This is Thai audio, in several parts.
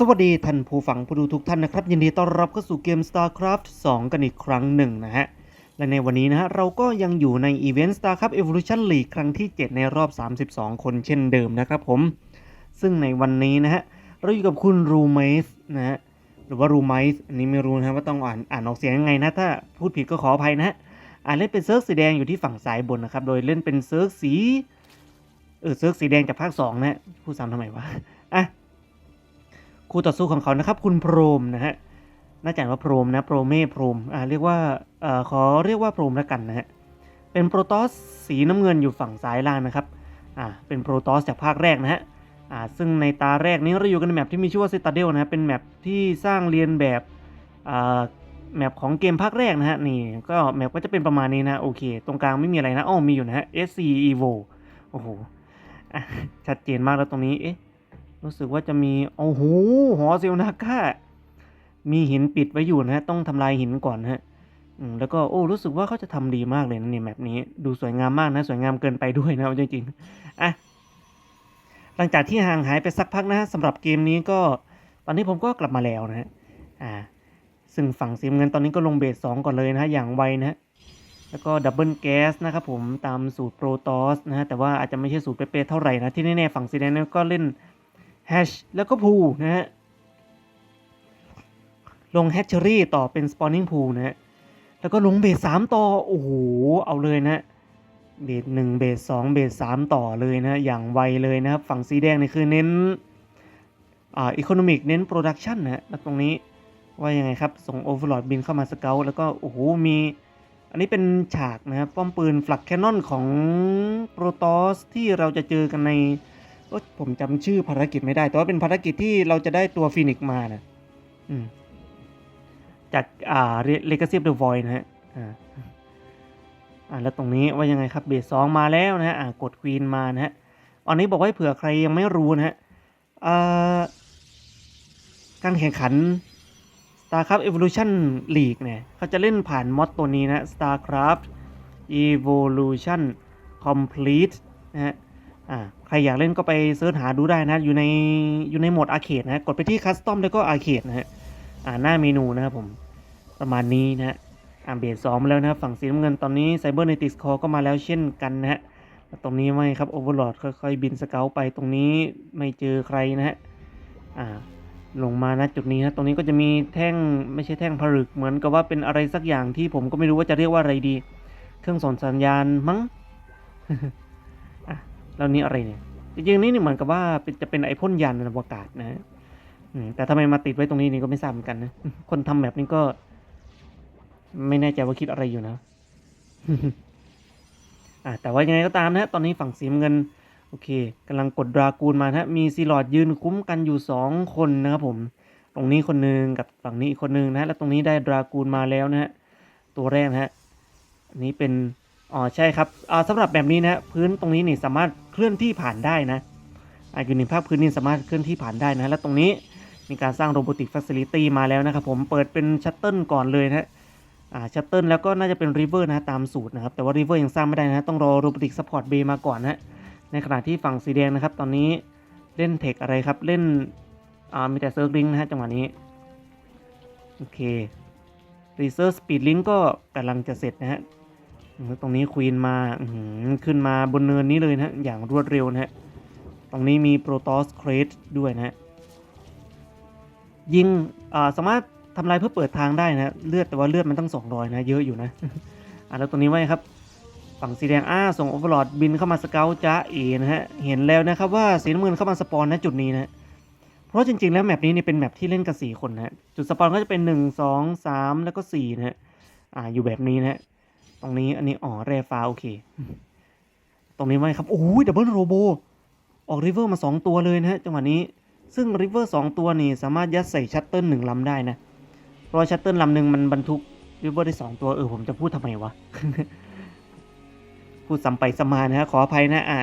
สวัสดีท่านผู้ฟังผู้ดูทุกท่านนะครับ ยินดีต้อนรับเข้าสู่เกม StarCraft 2 กันอีกครั้งหนึ่งนะฮะ และในวันนี้นะฮะ เราก็ยังอยู่ในอีเวนต์ StarCraft Evolution League ครั้งที่ 7 ในรอบ 32 คนเช่นเดิมนะครับผม ซึ่งในวันนี้นะฮะ เราอยู่กับคุณรูเมสนะฮะ หรือว่ารูไมส์อันนี้ไม่รู้นะว่าต้องอ่านอ่านออกเสียงยังไงนะ ถ้าพูดผิดก็ขออภัยนะฮะอ่านเล่นเป็นเซิร์ฟสีแดงอยู่ที่ฝั่งซ้ายบนนะครับ โดยเล่นเป็นเซิร์ฟสี เออเซิร์ฟสีแดงจากภาค2นะฮะพูดซ้ำทำไมวะ คู่ต่อสู้ของเขานะครับ คุณโพรมนะฮะน่าจะอ่านว่าโพรมนะโพรเม่โพรมอ่าเรียกว่าเอ่อขอเรียกว่าโพรมแล้วกันนะฮะเป็นโปรตอสสีน้ำเงินอยู่ฝั่งซ้ายล่างนะครับอ่าเป็นโปรตอสจากภาคแรกนะฮะอ่าซึ่งในตาแรกนี้เราอยู่กันในแมปที่มีชื่อว่า Citadel นะฮะเป็นแมปที่สร้างเรียนแบบอ่าแมปของเกมภาคแรกนะฮะนี่ก็แมปก็จะเป็นประมาณนี้นะโอเค ตรงกลางไม่มีอะไรนะอ้อมีอยู่นะฮะ SC Evo โอ้โหชัดเจนมากแล้วตรงนี้เอ๊ะ รู้สึกว่าจะมีโอ้โหหอเซลนาก้ามีหินปิดไว้อยู่นะฮะต้องทำลายหินก่อนนะฮะแล้วก็โอ้รู้สึกว่าเขาจะทำดีมากเลยนะเนี่ยแมปนี้ ดูสวยงามมากนะ สวยงามเกินไปด้วยนะจริงๆอะหลังจากที่ห่างหายไปสักพักนะฮะสำหรับเกมนี้ก็ตอนนี้ผมก็กลับมาแล้วนะฮะอ่าซึ่งฝั่งสีน้ำเงินตอนนี้ก็ลงเบสสองก่อนเลยนะฮะอย่างไวนะฮะแล้วก็ดับเบิลแก๊สนะครับผมตามสูตรโปรตอสนะฮะแต่ว่าอาจจะไม่ใช่สูตรเป๊ะๆเท่าไหร่นะที่แน่ๆฝั่งสีแดงเนี่ยก็เล่น แฮชแล้วก็พูนะฮะ ลงแฮชเชอรี่ต่อเป็นสปอนนิ่งพูนะฮะ แล้วก็ลงเบสสามต่อ โอ้โห เอาเลยนะเบสหนึ่งเบสสองเบสสามต่อเลยนะ อย่างไวเลยนะครับ ฝั่งสีแดงนี่คือเน้น อ่าอีโคโนมิกเน้นโปรดักชันนะฮะแล้วตรงนี้ว่ายังไงครับ ส่งโอเวอร์ลอดบินเข้ามาสเกลแล้วก็ โอ้โห มี อันนี้เป็นฉากนะครับ ป้อมปืนฟลักแคนนอนของโปรตอสที่เราจะเจอกันใน โอ๊ยผมจำชื่อภารกิจไม่ได้ แต่ว่าเป็นภารกิจที่เราจะได้ตัวฟีนิกซ์มานะอืมจากอ่า Legacy of the Void นะฮะอ่าอ่าแล้วตรงนี้ว่ายังไงครับเบสสองมาแล้วนะฮะอ่ากดควีนมานะฮะอันนี้บอกไว้เผื่อใครยังไม่รู้นะฮะอ่าการแข่งขัน StarCraft Evolution League เนี่ยเขาจะเล่นผ่านมอดตัวนี้นะ StarCraft Evolution Complete นะฮะ อ่าใครอยากเล่นก็ไปเสิร์ชหาดูได้นะ อยู่ในอยู่ในโหมดอาร์เคดนะกดไปที่คัสตอมแล้วก็อาร์เคดนะฮะอ่าหน้าเมนูนะครับผมประมาณนี้นะฮะอ่าเบสสองมาแล้วนะฝั่งสีน้ำเงินตอนนี้ Cybernetics Core ก็มาแล้วเช่นกันนะฮะแล้วตรงนี้ไม่ครับ Overlord ค่อยๆ บินสเกลไปตรงนี้ไม่เจอใครนะฮะอ่าลงมานะจุดนี้นะตรงนี้ก็จะมีแท่งไม่ใช่แท่งผลึกเหมือนกับว่าเป็นอะไรสักอย่างที่ผมก็ไม่รู้ว่าจะเรียกว่าอะไรดี เครื่องส่งสัญญาณมั้ง แล้วนี่อะไรเนี่ยจริงๆนี่เหมือนกับว่าจะเป็นไอพ่นยานอวกาศนะฮะแต่ทำไมมาติดไว้ตรงนี้นี่ก็ไม่ทราบเหมือนกันนะคนทำแบบนี้ก็ ไม่แน่ใจว่าคิดอะไรอยู่นะอะแต่ว่ายังไงก็ตามนะฮะตอนนี้ฝั่งสีน้ำเงิน โอเคกำลังกดดรากูลมานะฮะมีซีลอดยืนคุ้มกันอยู่2คนนะครับผม ตรงนี้คนหนึ่งกับฝั่งนี้อีกคนหนึ่งนะฮะแล้วตรงนี้ได้ดรากูลมาแล้วนะฮะตัวแรกนะฮะอันนี้เป็น อ๋อใช่ครับอ่าสำหรับแบบนี้นะพื้นตรงนี้นี่สามารถเคลื่อนที่ผ่านได้นะอ่ายู่ในภาพพื้นนี่สามารถเคลื่อนที่ผ่านได้นะ แล้วตรงนี้มีการสร้างโรบอติกฟัสซิลิตี้มาแล้วนะครับผมเปิดเป็นชัตเติลก่อนเลยนะฮะอ่าชัตเติลแล้วก็น่าจะเป็นริเวอร์นะตามสูตรนะครับ แต่ว่าริเวอร์ยังสร้างไม่ได้นะ ต้องรอโรบอติกซัพพอร์ตเบมาก่อนนะในขณะที่ฝั่งสีแดงนะครับ ตอนนี้เล่นเทคอะไรครับ เล่นอ่ามีแต่เซิร์ฟลิงนะฮะจังหวะนี้ โอเครีเซิร์ฟสปีดลิงก็กำลังจะเสร็จนะฮะ ตรงนี้ควีนมาขึ้นมาบนเนินนี้เลยนะฮะอย่างรวดเร็วนะฮะ ตรงนี้มีโปรตอสเครสด้วยนะฮะยิงสามารถทำลายเพื่อเปิดทางได้นะเลือดแต่ว่าเลือดมันตั้ง200นะเยอะอยู่นะอ่าแล้วตรงนี้ไว้ครับฝั่งสีแดงอ้าส่งโอเวอร์ลอดบินเข้ามาสเกลจ้าเอนะฮะเห็นแล้วนะครับว่าสีน้ำเงินเข้ามาสปอนนะจุดนี้นะเพราะจริงๆ แล้วแมปนี้นี่เป็นแมปที่เล่นกับสี่คนนะจุดสปอนก็จะเป็นหนึ่งสองสามแล้วก็สี่นะฮะอ่าอยู่แบบนี้นะฮะ ตรงนี้อันนี้อ๋อแร่ฟ้าโอเค ตรงนี้ไว้ครับ โอ้ยดับเบิลโรโบออกริเวอร์มาสองตัวเลยนะฮะจังหวะนี้ซึ่งริเวอร์สองตัวนี่สามารถยัดใส่ชัตเติลหนึ่งลำได้นะ เพราะชัตเติลลำหนึ่งมันบรรทุกริเวอร์ได้สองตัวเออผมจะพูดทำไมวะ พูดซ้ำไปซ้ำมานะฮะขออภัยนะอะ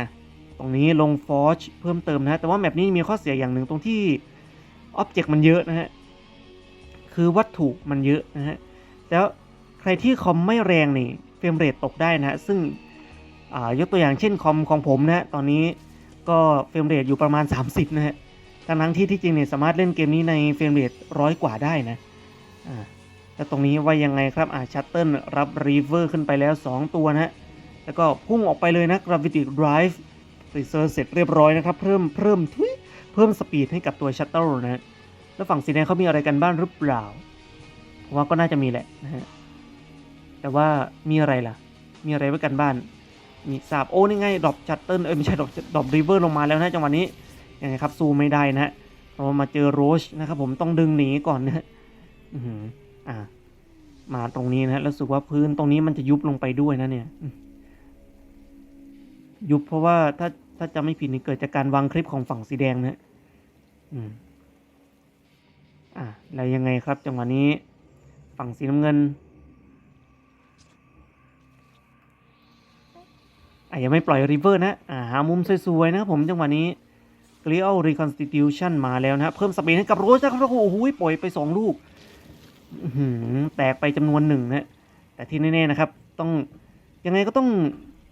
ตรงนี้ลงฟอร์ชเพิ่มเติมนะฮะแต่ว่าแมปนี้มีข้อเสียอย่างหนึ่งตรงที่อ็อบเจกต์มันเยอะนะฮะคือวัตถุมันเยอะนะฮะแล้วใครที่คอมไม่แรงนี่ รมเรทตกได้นะซึ่งยกตัวอย่างเช่นคอมของผมนะตอนนี้ก็เฟรมเรทอยู่ประมาณ 30 นะฮะทั้งทั้งที่ที่จริงเนี่ยสามารถเล่นเกมนี้ในเฟรมเรทร้อยกว่าได้นะอ่าแล้วตรงนี้ว่ายังไงครับอ่าชัตเติลรับรีเวอร์ขึ้นไปแล้ว 2 ตัวนะฮะแล้วก็พุ่งออกไปเลยนะ Gravity Drive รีเซอร์เสร็จเรียบร้อยนะครับ เพิ่มเพิ่มทุยเพิ่มสปีดให้กับตัวชัตเติลนะฮะแล้วฝั่งสีแดงเขามีอะไรกันบ้างหรือเปล่าผมว่าก็น่าจะมีแหละนะฮะ แต่ว่ามีอะไรล่ะ มีอะไรไว้กันบ้าน มีสาบโอ้นี่ไงดรอปชัตเติลเอ้ยไม่ใช่ดรอปดรอปรีเวอร์ลงมาแล้วนะจังหวะนี้ยังไงครับสู้ไม่ได้นะเรามาเจอโรชนะครับผมต้องดึงหนีก่อนนะอืออ่า มาตรงนี้นะฮะแล้วรู้สึกว่าพื้นตรงนี้มันจะยุบลงไปด้วยนะเนี่ยยุบเพราะว่าถ้าถ้าจะไม่ผิดนี่เกิดจากการวางคลิปของฝั่งสีแดงนะฮะอืมอ่าแล้วยังไงครับ จังหวะนี้ ฝั่งสีน้ำเงิน ยังไม่ปล่อยรีเวอร์นะอ่าหามุมสวยๆนะครับผมจังหวะนี้ g l i a l Reconstitution มาแล้วนะเพิ่มสปีดให้กับโรสนะครับโอ้โหปล่อยไป 2 ลูกหืแตกไปจำนวนหนึ่งนะแต่ที่แน่ๆนะครับ ต้องยังไงก็ต้อง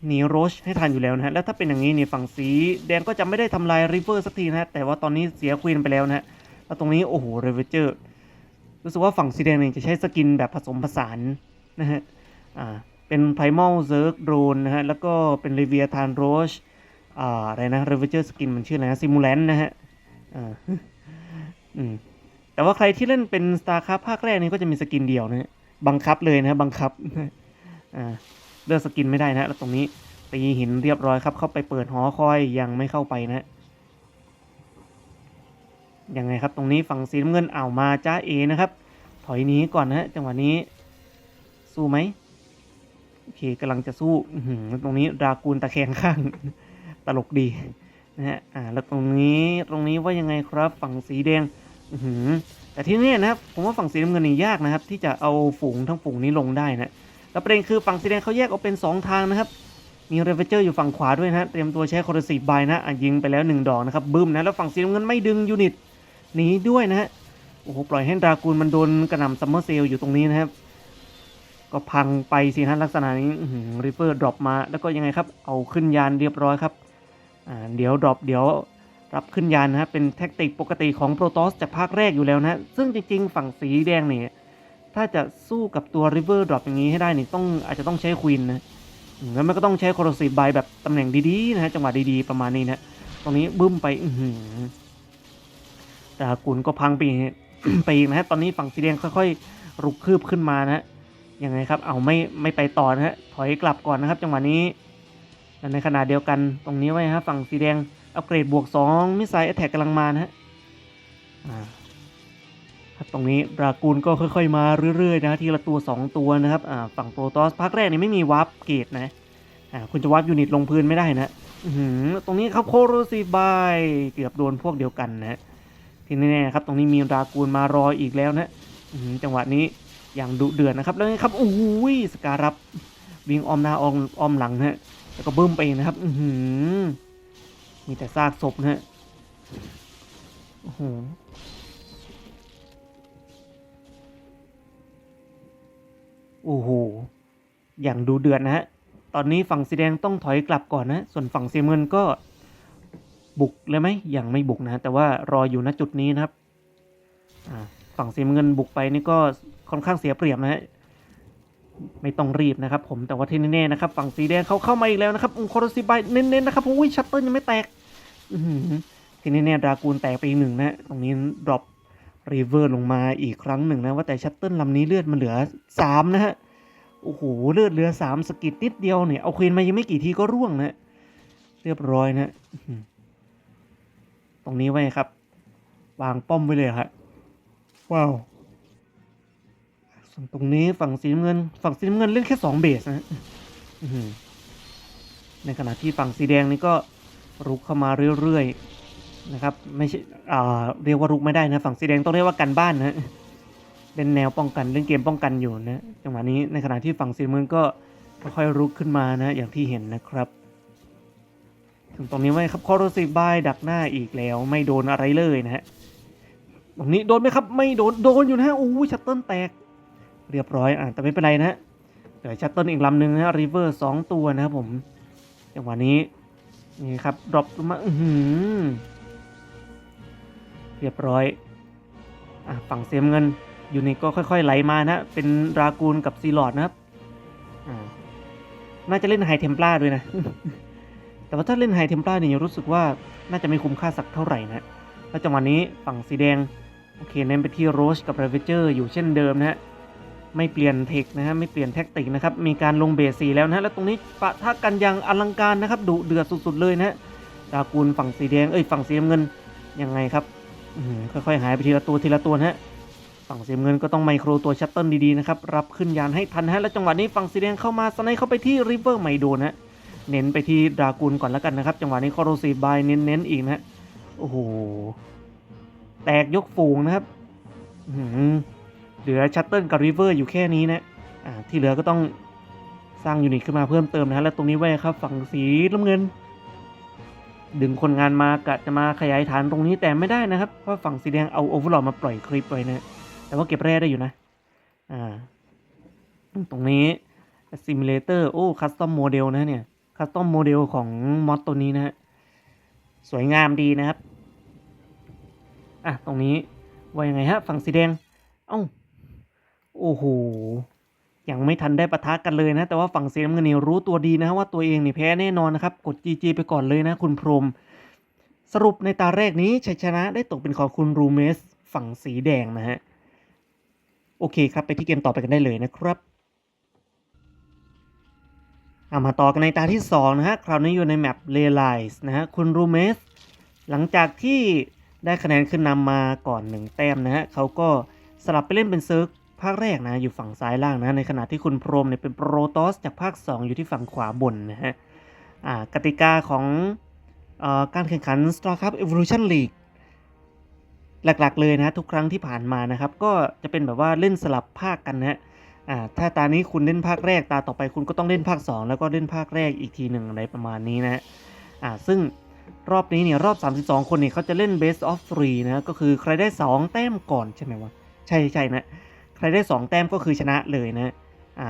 หนีโรชให้ทันอยู่แล้วนะฮะแล้วถ้าเป็นอย่างนี้เนี่ยฝั่งสีแดงก็จะไม่ได้ทำลายริเวอร์สักทีนะฮะแต่ว่าตอนนี้เสียควีนไปแล้วนะฮะแล้วตรงนี้โอ้โหเรเวเจอร์รู้สึกว่าฝั่งสีแดงเนี่ยจะใช้สกินแบบผสมผสานนะฮะอ่า เป็น Primal Zerg Drone นะฮะ แล้วก็เป็น Leviathan Roach อ่าอะไรนะ Ravager Skin มันชื่ออะไรนะ Simulant นะฮะอ่าอืมแต่ว่าใครที่เล่นเป็น StarCraft ภาคแรกนี่ก็จะมีสกินเดียวนะฮะบังคับเลยนะฮะบังคับอ่าเลือกสกินไม่ได้นะแล้วตรงนี้ตีหินเรียบร้อยครับ เข้าไปเปิดหอคอยยังไม่เข้าไปนะยังไงครับตรงนี้ฝั่งสีน้ำเงินอ่าวมาจ้าเอนะครับ ถอยหนี้ก่อนนะฮะจังหวะนี้สู้ไหม โอเคกำลังจะสู้ตรงนี้ดากูลตะแคงข้าง ตลกดีนะฮะอ่าแล้วตรงนี้ตรงนี้ว่ายังไงครับ ฝั่งสีแดงอื้อหือแต่ที่นี่นะครับผมว่าฝั่งสีน้ำเงินนี่ยากนะครับ ที่จะเอาฝูงทั้งฝูงนี้ลงได้นะแล้วประเด็นคือฝั่งสีแดงเขาแยกออกเป็น 2 ทางนะครับ มีเรเวเจอร์อยู่ฝั่งขวาด้วยนะเตรียมตัวใช้คอร์ซีบายนะอะยิงไปแล้ว 1 ดอกนะครับบึ้มนะแล้วฝั่งสีน้ำเงินไม่ดึงยูนิตหนีด้วยนะฮะโอ้โหปล่อยให้ดรากูลมันโดนกระหน่ำซัมเมอร์เซลอยู่ตรงนี้นะครับ ก็พังไปสิฮะลักษณะนี้ริเฟอร์ดรอปมาแล้วก็ยังไงครับ เอาขึ้นยานเรียบร้อยครับเดี๋ยวดรอปเดี๋ยวรับขึ้นยานนะฮะเป็นแท็กติกปกติของโปรโตสจากภาคแรกอยู่แล้วนะซึ่งจริงๆ ฝั่งสีแดงเนี่ยถ้าจะสู้กับตัวริเวอร์ดรอปอย่างนี้ให้ได้นี่ต้องอาจจะต้องใช้ควีนนะแล้วมันก็ต้องใช้คอร์ซีบายแบบตำแหน่งดีๆนะฮะจังหวะดีๆประมาณนี้นะตรงนี้บึ้มไปอือหือดากุลก็พังไปอีกไปอีกนะฮะตอนนี้ฝั่งสีแดงค่อยๆรุกคืบขึ้นมานะฮะ ยังไงครับ เอาไม่ไม่ไปต่อนะฮะ ถอยกลับก่อนนะครับ จังหวะนี้และในขณะเดียวกันตรงนี้ไว้ฮะฝั่งสีแดง อัปเกรดบวก 2 มิสไซล์แอตแทกกำลังมานะฮะครับตรงนี้ดรากูลก็ค่อยๆ มาเรื่อยๆนะทีละตัว 2 ตัวนะครับฝั่งโปรตอสภาคแรกนี่ไม่มีวาร์ปเกตนะคุณจะวาร์ปยูนิตลงพื้นไม่ได้นะตรงนี้ครับโคโรซีบายเกือบโดนพวกเดียวกันนะทีนี้แน่ๆครับตรงนี้มีดรากูลมารออีกแล้วนะจังหวะนี้ อย่างดุเดือดนะครับแล้วนี่ครับโอ้โหสการัดวิ่งอ้อมหน้าอ้อมอ้อมหลังนะฮะแล้วก็บึ้มไปนะครับ อืมีแต่ซากศพนะฮะโอ้โหโอ้โห อย่างดูเดือดนะฮะ ตอนนี้ฝั่งสีแดงต้องถอยกลับก่อนนะ ส่วนฝั่งสีเงินก็บุกเลยไหมยังไม่บุกนะ แต่ว่ารออยู่ณจุดนี้นะครับ ฝั่งสีเงินบุกไปนี่ก็ ค่อนข้างเสียเปรียบนะฮะไม่ต้องรีบนะครับผมแต่ว่าที่แน่ๆนะครับฝั่งสีแดงเขาเข้ามาอีกแล้วนะครับคอร์ซิบายเน้นๆนะครับอุ้ยชัตเตอร์ยังไม่แตกที่แน่ๆดรากูลแตกไปอีกหนึ่งนะตรงนี้ดรอปรีเวอร์ลงมาอีกครั้งหนึ่งนะว่าแต่ชัตเตอร์ลำนี้เลือดมันเหลือสามนะฮะโอ้โหเลือดเหลือสามสกิดนิดเดียวเนี่ยเอาควีนมายังไม่กี่ทีก็ร่วงนะเรียบร้อยนะตรงนี้ไว้ครับ วางป้อมไว้เลยครับว้าว ส่วนตรงนี้ฝั่งสีน้ำเงิน ฝั่งสีน้ำเงินเล่นแค่สองเบสนะในขณะที่ฝั่งสีแดงนี่ก็รุกเข้ามาเรื่อยๆนะครับ ไม่ใช่อ่าเรียกว่ารุกไม่ได้นะ ฝั่งสีแดงต้องเรียกว่ากันบ้านนะเล่นแนวป้องกันเล่นเกมป้องกันอยู่นะจังหวะนี้ในขณะที่ฝั่งสีน้ำเงินก็ค่อยๆรุกขึ้นมานะ อย่างที่เห็นนะครับถึงตรงนี้ไว้ครับคอร์โรซีบายดักหน้าอีกแล้วไม่โดนอะไรเลยนะฮะตรงนี้โดนไหมครับ ไม่โดนโดนอยู่นะฮะโอ้ยชัตเติลแตก เรียบร้อยอะแต่ไม่เป็นไรนะฮะเหลือชัตเติลอีกลำหนึ่งนะฮะริเวอร์สองตัวนะครับผมจังหวะนี้นี่ครับดรอปลงมาอืเรียบร้อยอะฝั่งเสียมเงินยูนิตก็ค่อยๆไหลมานะ เป็นรากูลกับซีลอดนะครับอ่าน่าจะเล่นไฮเทม p ล a ด้วยนะ แต่ว่าถ้าเล่นไฮเทม p ล a เนี่ยรู้สึกว่าน่าจะไม่คุ้มค่าสักเท่าไหร่นะแล้วจังหวะนี้ฝั่งสีแดง โอเค เน้นไปที่โรชกับ r a v เจอร์อยู่เช่นเดิมนะฮะ ไม่เปลี่ยนเทคนะฮะไม่เปลี่ยนแท็กติกนะครับมีการลงเบสสีแล้วนะฮะแล้วตรงนี้ปะทะกันอย่างอลังการนะครับดุเดือดสุดๆเลยนะฮะดากูลฝั่งสีแดงเอ้ยฝั่งสีน้ำเงินยังไงครับค่อยๆหายไปทีละตัวทีละตัวนะฮะฝั่งสีเงินก็ต้องไมโครตัวชัตเติลดีๆนะครับรับขึ้นยานให้ทันฮะแล้วจังหวะนี้ฝั่งสีแดงเข้ามาสไนด์เข้าไปที่ริเวอร์ไมโดนนะฮะเน้นไปที่ดรากูลก่อนแล้วกันนะครับ จังหวะนี้คอโรซีบายเน้นๆอีกนะฮะโอ้โหแตกยกฝูงนะครับอื เหลือชัตเติลกับริเวอร์อยู่แค่นี้นะอ่าที่เหลือก็ต้องสร้างยูนิตขึ้นมาเพิ่มเติมนะฮะแล้วตรงนี้ไว้ครับฝั่งสีน้ำเงิน ดึงคนงานมากะจะมาขยายฐานตรงนี้แต่ไม่ได้นะครับ เพราะฝั่งสีแดงเอาโอเวอร์ลอมาปล่อยคลิปไว้นะแต่ว่าเก็บแร่ได้อยู่นะอ่าตรงนี้ซิมูเลเตอร์โอ้คัสตอมโมเดลนะเนี่ยคัสตอมโมเดลของมอดตัวนี้นะฮะสวยงามดีนะครับ อะ ตรงนี้ว่ายังไงฮะ ฝั่งสีแดง เอ้า โอ้โหยังไม่ทันได้ปะทะกันเลยนะ แต่ว่าฝั่งสีน้ำเงินนี่รู้ตัวดีนะว่าตัวเองนี่แพ้แน่นอนนะครับ กด GG ไปก่อนเลยนะคุณพรม สรุปในตาแรกนี้ชัยชนะได้ตกเป็นของคุณรูเมส ฝั่งสีแดงนะฮะ โอเคครับ ไปที่เกมต่อไปกันได้เลยนะครับอามาต่อกันในตาที่ 2 นะฮะ คราวนี้อยู่ในแมปเลไลส์นะฮะ คุณรูเมส หลังจากที่ได้คะแนนขึ้นนำมาก่อน 1 แต้มนะฮะเขาก็สลับไปเล่นเป็นเซิร์ฟ ภาคแรกนะอยู่ฝั่งซ้ายล่างนะในขณะที่คุณพรมเนี่ยเป็นโปรโตสจากภาค 2 อยู่ที่ฝั่งขวาบนนะฮะอ่ากติกาของเออการแข่งขัน StarCraft Evolution League หลักๆเลยนะทุกครั้งที่ผ่านมานะครับ ก็จะเป็นแบบว่าเล่นสลับภาคกันนะฮะอ่าถ้าตานี้คุณเล่นภาคแรกตาต่อไปคุณก็ต้องเล่นภาค 2 แล้วก็เล่นภาคแรกอีกทีหนึ่งอะไรประมาณนี้นะอ่าซึ่งรอบนี้เนี่ยรอบ 32 คนเนี่ยเขาจะเล่น best of 3นะก็คือใครได้ 2 แต้มก่อนใช่ไหมวะ ใช่ใช่นะ รได้ 2 แต้มก็คือชนะเลยนะอ่า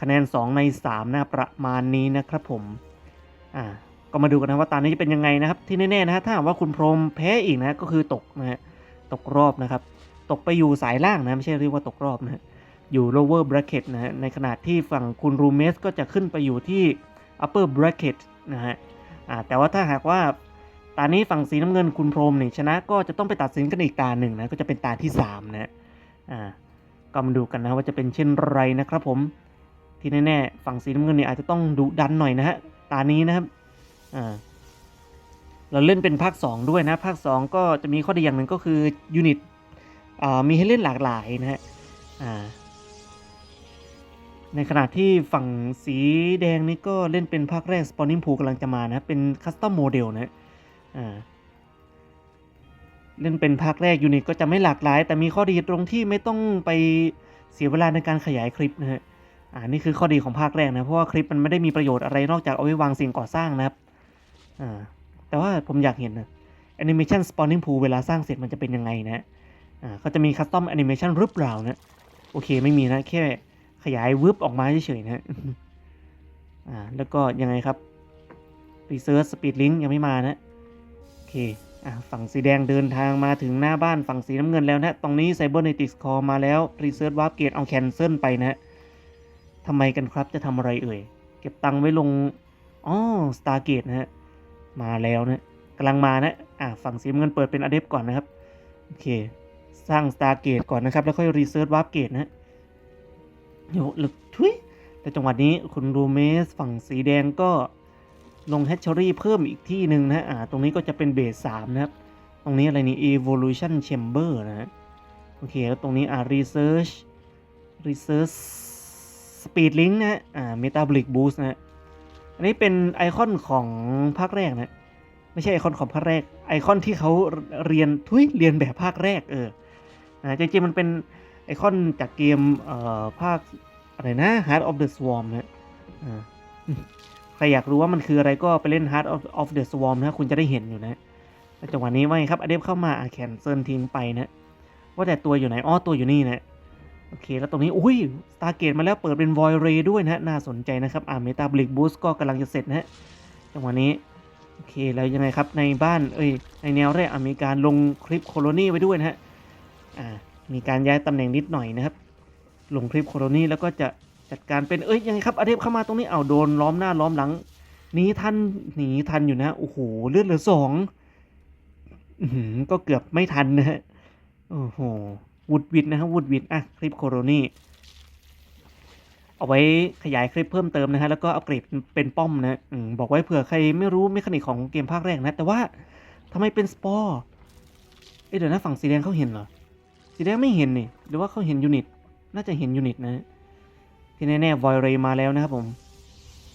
คะแนน 2 ใน 3 นะประมาณนี้นะครับผมอ่าก็มาดูกันนะว่าตานี้จะเป็นยังไงนะครับ ที่แน่ๆนะฮะถ้าหากว่าคุณพรมแพ้อีกนะก็คือตกนะฮะตกรอบนะครับ ตกไปอยู่สายล่างนะไม่ใช่เรียกว่าตกรอบนะอยู่ lower bracket นะฮะในขณะที่ฝั่งคุณรูเมสก็จะขึ้นไปอยู่ที่ upper bracket นะฮะอ่าแต่ว่าถ้าหากว่าตานี้ฝั่งสีน้ำเงินคุณพรมเนี่ยชนะก็จะต้องไปตัดสินกันอีกตาหนึ่งนะก็จะเป็นตาที่3นะอ่า ก็มาดูกันนะว่าจะเป็นเช่นไรนะครับผมที่แน่ๆฝั่งสีน้ำเงินเนี่ยอาจจะต้องดุดันหน่อยนะฮะตานี้นะครับอ่าเราเล่นเป็นภาค 2 ด้วยนะภาค 2 ก็จะมีข้อดีอย่างหนึ่งก็คือยูนิตมีให้เล่นหลากหลายนะฮะในขณะที่ฝั่งสีแดงนี่ก็เล่นเป็นภาคแรก Spawning Pool กำลังจะมานะเป็นคัสตอมโมเดลนะอ่า เล่นเป็นภาคแรกยูนิตก็จะไม่หลากหลาย แต่มีข้อดีตรงที่ไม่ต้องไปเสียเวลาในการขยายคลิปนะฮะอ่านี่คือข้อดีของภาคแรกนะเพราะว่าคลิปมันไม่ได้มีประโยชน์อะไรนอกจากเอาไว้วางสิ่งก่อสร้างนะครับอ่าแต่ว่าผมอยากเห็นนะแอนิเมชัน Spawning Pool เวลาสร้างเสร็จมันจะเป็นยังไงนะอ่าก็จะมีคัสตอมแอนิเมชันรือเปล่านะโอเคไม่มีนะแค่ขยายวืบออกมาเฉยๆนะอ่าแล้วก็ยังไงครับ Research Speed Link ยังไม่มานะโอเค ฝั่งสีแดงเดินทางมาถึงหน้าบ้านฝั่งสีน้ำเงินแล้วนะ ตรงนี้ Cybernetics Core มาแล้ว Research Warp Gate เอา cancel ไปนะทำไมกันครับจะทำอะไรเอ่ย เก็บตังค์ไว้ลงอ๋อ Stargate นะฮะ มาแล้วนะกำลังมานะอ่าฝั่งสีน้ำเงินเปิดเป็น Adept ก่อนนะครับ โอเค สร้าง Stargate ก่อนนะครับ แล้วค่อย Research Warp Gate นะโยหลึกทุยแต่จังหวะนี้คุณรูเมสฝั่งสีแดงก็ ลงแฮชเชอรี่เพิ่มอีกที่หนึ่งนะฮะอ่าตรงนี้ก็จะเป็นเบสสามนะครับ ตรงนี้อะไรนี่ evolution chamber นะฮะโอเค แล้วตรงนี้อ่า research research speed link นะฮะอ่า metabolic boost นะฮะอันนี้เป็นไอคอนของภาคแรกนะไม่ใช่ไอคอนของภาคแรก ไอคอนที่เขาเรียนทุยเรียนแบบภาคแรกเอออ่าจริงๆมันเป็นไอคอนจากเกมเอ่อภาคอะไรนะ Heart of the Swarm นะอ่า ใครอยากรู้ว่ามันคืออะไรก็ไปเล่น Heart of, of the Swarm นะคุณจะได้เห็นอยู่นะแล้วจังหวะนี้ว่าไงครับอเดฟเข้ามาอะแคนเซิลทิ้งไปนะว่าแต่ตัวอยู่ไหนอ้อตัวอยู่นี่นะโอเค แล้วตรงนี้อุ้ย Stargate มาแล้วเปิดเป็น Void Ray ด้วยนะน่าสนใจนะครับอ่า Metabolic Boost ก็กำลังจะเสร็จนะจังหวะนี้โอเคแล้วยังไงครับในบ้านเอ้ยในแนวแรกอะมีการลงคลิปโคโลนีไว้ด้วยนะฮะอ่ามีการย้ายตำแหน่งนิดหน่อยนะครับ ลงคลิปโคโลนีแล้วก็จะ จัดการเป็นเอ้ยยังไงครับอาเดฟเข้ามาตรงนี้เอาโดนล้อมหน้าล้อมหลังหนีทันหนีทันอยู่นะโอ้โหเลือดเหลือสองก็เกือบไม่ทันนะฮะโอ้โหวูดวิดนะครับวูดวิดอะคลิปโคโลนีเอาไว้ขยายคลิปเพิ่มเติมนะฮะแล้วก็อัปเกรดเป็นป้อมนะอืบอกไว้เผื่อใครไม่รู้เมคานิกของเกมภาคแรกนะ แต่ว่าทำไมเป็นสปอร์เอเดี๋ยวนะฝั่งสีแดงเขาเห็นเหรอสีแดงไม่เห็นนี่หรือว่าเขาเห็นยูนิต น่าจะเห็นยูนิตนะ ที่แน่ๆ v o i r a y มาแล้วนะครับผม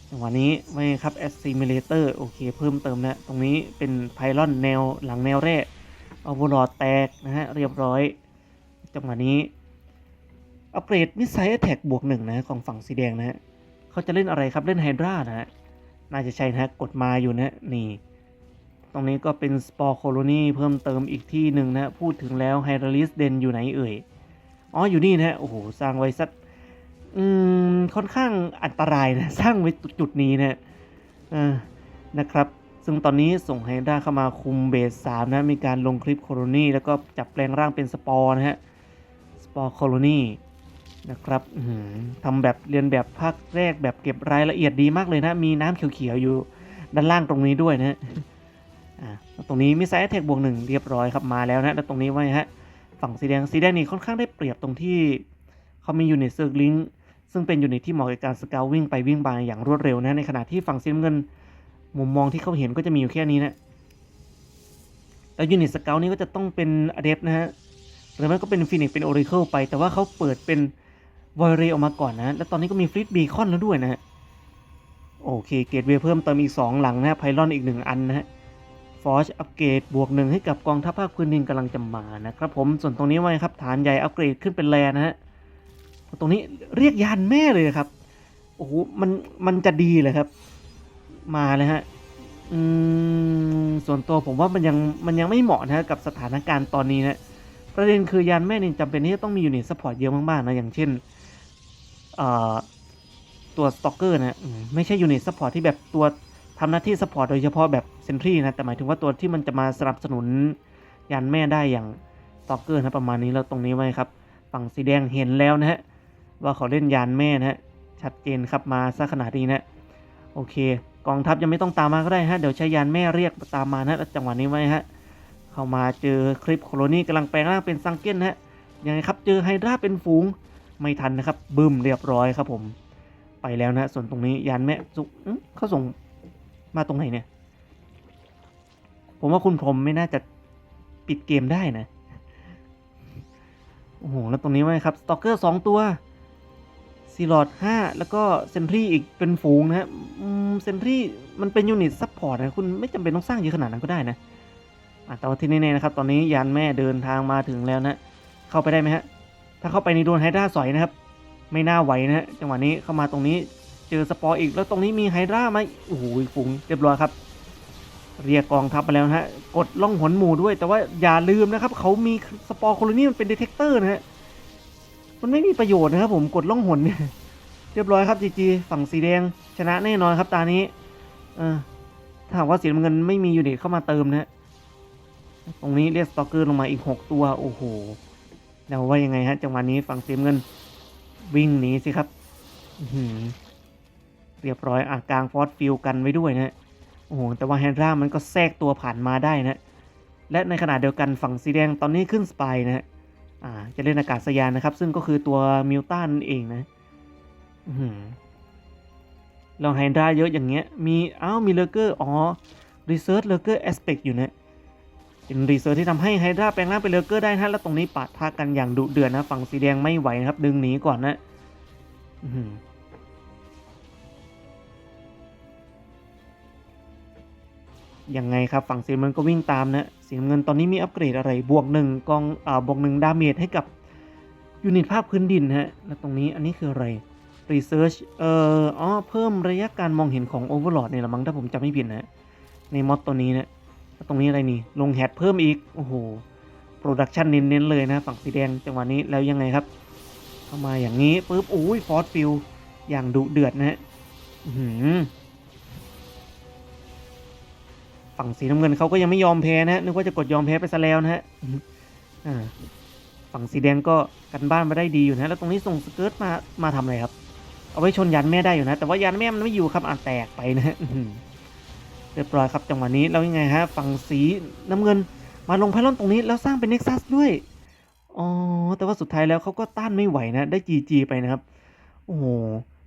จังหวะนี้ไม่ครับ Assimilator โอเคเพิ่มเติมนะ ตรงนี้เป็นไพลอนแนวหลังแนวแรกเอาบอลอดแตกนะฮะ เรียบร้อย จังหวะนี้ อัปเกรดมิสไซล์แท็กบวกหนึ่งนะของฝั่งสีแดงนะฮะเขาจะเล่นอะไรครับเล่นไฮดรานะฮะ น่าจะใช่นะฮะ กดมาอยู่นะนี่ ตรงนี้ก็เป็นสปอร์โคโลนีเพิ่มเติมอีกที่หนึ่งนะ พูดถึงแล้วไฮดรลิสเดนอยู่ไหนเอ่ย อ๋ออยู่นี่นะฮะ โอ้โห สร้างไว้สัก อืมค่อนข้างอันตรายนะ สร้างไว้จุดนี้นะอ่านะครับ ซึ่งตอนนี้ส่งไฮด้าเข้ามาคุมเบสสามนะ มีการลงคลิปโคโลนีแล้วก็จับแปลงร่างเป็นสปอร์นะฮะ สปอร์โคโลนีนะครับทำแบบเรียนแบบภาคแรกแบบเก็บรายละเอียดดีมากเลยนะ มีน้ำเขียวๆอยู่ด้านล่างตรงนี้ด้วยนะฮะตรงนี้มีไซส์แท็กบวกหนึ่งเรียบร้อยครับมาแล้วนะ แล้วตรงนี้ไว้ฮะ ฝั่งสีแดงสีแดงนี่ค่อนข้างได้เปรียบตรงที่เขามียูนิตเซิร์กลิง ซึ่งเป็นยูนิตที่เหมาะกับการสเกลวิ่งไปวิ่งมาอย่างรวดเร็วนะในขณะที่ฝั่งสีน้ำเงิน มุมมองที่เขาเห็นก็จะมีอยู่แค่นี้นะแล้วยูนิตสเกลนี้ก็จะต้องเป็นอเดฟนะฮะหรือไม่ก็เป็นฟินิกเป็นโอริเคิลไป แต่ว่าเขาเปิดเป็นวอยเรออกมาก่อนนะแล้วตอนนี้ก็มีฟลิตบีคอนแล้วด้วยนะฮะโอเคเกตเวเพิ่มเติมอีก 2 หลังนะไพลอนอีก 1 อันนะฮะฟอร์ชอัปเกรดบวกหนึ่งให้กับกองทัพภาคพื้นดินกำลังจะมานะครับผมส่วนตรงนี้ไว้ครับฐานใหญ่อัปเกรดขึ้นเป็นแลนะฮะ ตรงนี้เรียกยานแม่เลยครับ โอ้โห มันมันจะดีเลยครับ มาเลยฮะ อืม ส่วนตัวผมว่ามันยังมันยังไม่เหมาะนะกับสถานการณ์ตอนนี้นะ ประเด็นคือยานแม่นี่จำเป็นที่จะต้องมียูนิตซัพพอร์ตเยอะมากๆนะ อย่างเช่น เอ่อ ตัวสตอกเกอร์นะไม่ใช่ยูนิตซัพพอร์ตที่แบบตัวทำหน้าที่สปอร์ตโดยเฉพาะแบบเซนทรีนะ แต่หมายถึงว่าตัวที่มันจะมาสนับสนุนยานแม่ได้อย่างสตอกเกอร์นะประมาณนี้แล้วตรงนี้ไว้ครับ ฝั่งสีแดงเห็นแล้วนะฮะ ว่าเขาเล่นยานแม่นะฮะชัดเจนครับมาซะขนาดนี้นะโอเค กองทัพยังไม่ต้องตามมาก็ได้ฮะเดี๋ยวใช้ยานแม่เรียกตามมานะจังหวะนี้ไว้ฮะเข้ามาเจอคลิปโคโลนีกำลังแปลงร่างเป็นซังเก้นะฮะยังไงครับเจอไฮดราเป็นฝูงไม่ทันนะครับบึ้มเรียบร้อยครับผม ไปแล้วนะส่วนตรงนี้ยานแม่สุเขาส่งมาตรงไหนเนี่ย ผมว่าคุณพรมไม่น่าจะปิดเกมได้นะโอ้โหแล้วตรงนี้ไว้ครับสตอกเกอร์สองตัว ซีลอดห้าแล้วก็เซนทรีอีกเป็นฝูงนะฮะเซนทรีมันเป็นยูนิตซัพพอร์ตนะคุณไม่จำเป็นต้องสร้างเยอะขนาดนั้นก็ได้นะแต่ว่าที่แน่ๆนะครับ ตอนนี้ยานแม่เดินทางมาถึงแล้วนะ เข้าไปได้ไหมฮะ ถ้าเข้าไปในโดนไฮดราสอยนะครับ ไม่น่าไหวนะฮะ จังหวะนี้เข้ามาตรงนี้เจอสปอร์อีก แล้วตรงนี้มีไฮดราไหมโอ้โหฝูงเรียบร้อยครับ เรียกกองทัพไปแล้วนะฮะ กดล่องหนหมู่ด้วย แต่ว่าอย่าลืมนะครับ เขามีสปอร์โคลนี่มันเป็นเดเทคเตอร์นะฮะ มันไม่มีประโยชน์นะครับผมกดล่องหนเนี่ยเรียบร้อยครับจีจีฝั่งสีแดงชนะแน่นอนครับตานี้ เออถาหากว่าสีน้ำเงินไม่มียูนิตเข้ามาเติมนะฮะตรงนี้เรียกสตอกเกอร์ลงมาอีก 6 ตัว โอ้โหแล้วว่ายังไงฮะจังหวะนี้ฝั่งสีน้ำเงินวิ่งหนีสิครับอืเรียบร้อยอะกลางฟอสฟิลกันไว้ด้วยนะโอ้โหแต่ว่าแฮนดรามันก็แทรกตัวผ่านมาได้นะ และในขณะเดียวกันฝั่งสีแดงตอนนี้ขึ้นสไปนะฮะ อ่า จะเล่นอากาศยานนะครับ ซึ่งก็คือตัวมิวตันนเองนะลอหือเราแฮดราเยอะอย่างเงี้ย มีอ้าวมีเลเกอร์ อ๋อรีเซิร์ชเลเกอร์แอสเปกอยู่นะ เป็นรีเซิร์ชที่ทำให้ไฮดราแปลงร่างเป็นเลเกอร์ได้นะแล้วตรงนี้ปะทะกันอย่างดุเดือดนะฝั่งสีแดงไม่ไหวนะครับ ดึงหนีก่อนนะอืยังไงครับฝั่งสีน้ำเงินก็วิ่งตามนะ สีน้ำเงินตอนนี้มีอัปเกรดอะไรบวกหนึ่งกองอ่าบวกหนึ่งดาเมจให้กับยูนิตภาคพื้นดินฮะแล้วตรงนี้อันนี้คืออะไร Research เอ่ออ๋อเพิ่มระยะการมองเห็นของ Overlord เนี่ยละมั้งถ้าผมจำไม่ผิดนะในมอดตัวนี้นะแล้วตรงนี้อะไรนี่ลงแฮดเพิ่มอีก โอ้โหโปรดักชันเน้นๆเลยนะ ฝั่งสีแดงจังหวะนี้แล้วยังไงครับเข้ามาอย่างนี้ปุ๊บโอ้ยฟอสฟิลอย่างดุเดือดนะฮะ ฝั่งสีน้ำเงินเขาก็ยังไม่ยอมแพ้นะฮะนึกว่าจะกดยอมแพ้ไปซะแล้วนะฮะฝั่งสีแดงก็กันบ้านมาได้ดีอยู่นะ แล้วตรงนี้ส่งสเกิร์ตมามาทำอะไรครับ เอาไว้ชนยันแม่ได้อยู่นะ แต่ว่ายันแม่มันไม่อยู่ครับอ่าแตกไปนะเรียบร้อยครับจังหวะนี้แล้วยังไงฮะฝั่งสีน้ำเงินมาลงไพลอนตรงนี้แล้วสร้างเป็นเน็กซัสด้วยอ๋อแต่ว่าสุดท้ายแล้วเขาก็ต้านไม่ไหวนะ ได้จีจีไปนะครับ โอ้โห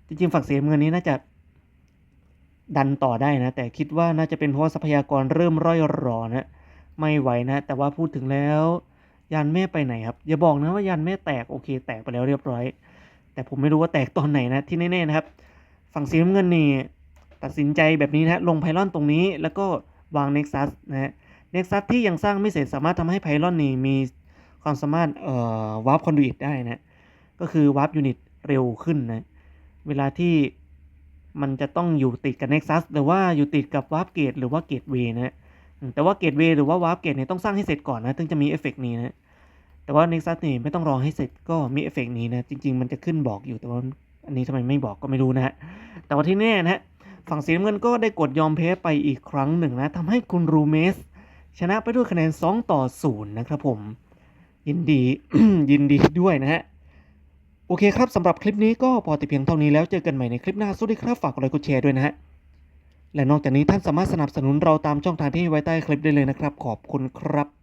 จริงๆฝั่งสีน้ำเงินนี้น่าจะ ดันต่อได้นะ แต่คิดว่าน่าจะเป็นเพราะทรัพยากรเริ่มร่อยรอนะ ไม่ไหวนะ แต่ว่าพูดถึงแล้ว ยานแม่ไปไหนครับ อย่าบอกนะว่ายานแม่แตกโอเค แตกไปแล้วเรียบร้อย แต่ผมไม่รู้ว่าแตกตอนไหนนะที่แน่ๆนะครับ ฝั่งสีน้ำเงินนี่ตัดสินใจแบบนี้นะลงไพลอนตรงนี้แล้วก็วางเน็กซัสนะฮะเน็กซัสที่ยังสร้างไม่เสร็จสามารถทำให้ไพลอนนี่มีความสามารถเอ่อวาร์ปคอนดูอิตได้นะ ก็คือวาร์ปยูนิตเร็วขึ้นนะ เวลาที่ มันจะต้องอยู่ติดกับ Nexus หรือว่าอยู่ติดกับวาร์ปเกตหรือว่าเกตเวนะฮะแต่ว่าเกตเวหรือว่าวาร์ปเกตเนี่ยต้องสร้างให้เสร็จก่อนนะถึงจะมีเอฟเฟกต์นี้นะแต่ว่า Nexus นี่ไม่ต้องรอให้เสร็จก็มีเอฟเฟกต์นี้นะจริง ๆ มันจะขึ้นบอกอยู่แต่ว่าอันนี้ทำไมไม่บอกก็ไม่รู้นะฮะแต่ว่าที่แน่นะฮะฝั่งสีน้ำเงินก็ได้กดยอมแพ้ไปอีกครั้งหนึ่งนะทำให้คุณรูเมสชนะไปด้วยคะแนน 2 ต่อ 0 นะครับผม ยินดี ยินดีด้วยนะฮะ โอเคครับสำหรับคลิปนี้ก็พอแต่เพียงเท่านี้แล้วเจอกันใหม่ในคลิปหน้าสวัสดีครับฝากกดไลค์กดแชร์ด้วยนะฮะและนอกจากนี้ท่านสามารถสนับสนุนเราตามช่องทางที่ไว้ใต้คลิปได้เลยนะครับ ขอบคุณครับ